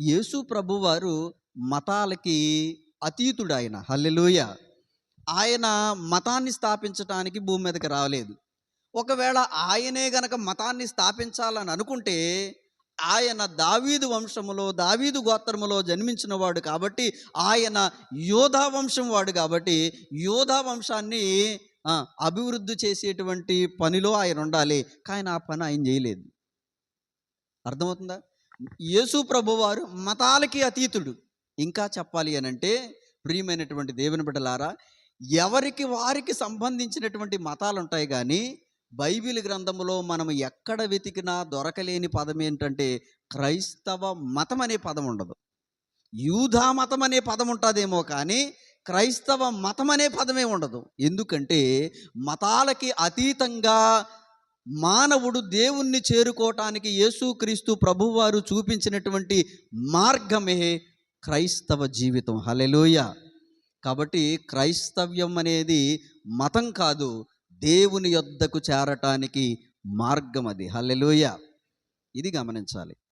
యేసు ప్రభువారు మతాలకి అతీతుడు ఆయన హల్లెలూయ. ఆయన మతాన్ని స్థాపించటానికి భూమి మీదకి రాలేదు. ఒకవేళ ఆయనే గనక మతాన్ని స్థాపించాలని అనుకుంటే ఆయన దావీదు వంశములో దావీదు గోత్రములో జన్మించిన వాడు కాబట్టి ఆయన యోధా వంశం వాడు కాబట్టి యోధా వంశాన్ని అభివృద్ధి చేసేటువంటి పనిలో ఆయన ఉండాలి. కానీ ఆ పని ఆయన చేయలేదు. అర్థమవుతుందా? యేసు ప్రభువారు మతాలకి అతీతుడు. ఇంకా చెప్పాలి అని అంటే ప్రియమైనటువంటి దేవుని బిడ్డలారా ఎవరికి వారికి సంబంధించినటువంటి మతాలు ఉంటాయి కానీ బైబిల్ గ్రంథంలో మనం ఎక్కడ వెతికినా దొరకలేని పదం ఏంటంటే క్రైస్తవ మతం అనే పదం ఉండదు. యూధా మతం అనే పదం ఉంటుందేమో కానీ క్రైస్తవ మతం అనే పదమే ఉండదు. ఎందుకంటే మతాలకి అతీతంగా మానవుడు దేవుణ్ణి చేరుకోవటానికి యేసుక్రీస్తు ప్రభువారు చూపించినటువంటి మార్గమే క్రైస్తవ జీవితం. హలెలోయ కాబట్టి క్రైస్తవ్యం అనేది మతం కాదు దేవుని యొద్దకు చేరటానికి మార్గం అది. హల్లెలూయ. ఇది గమనించాలి.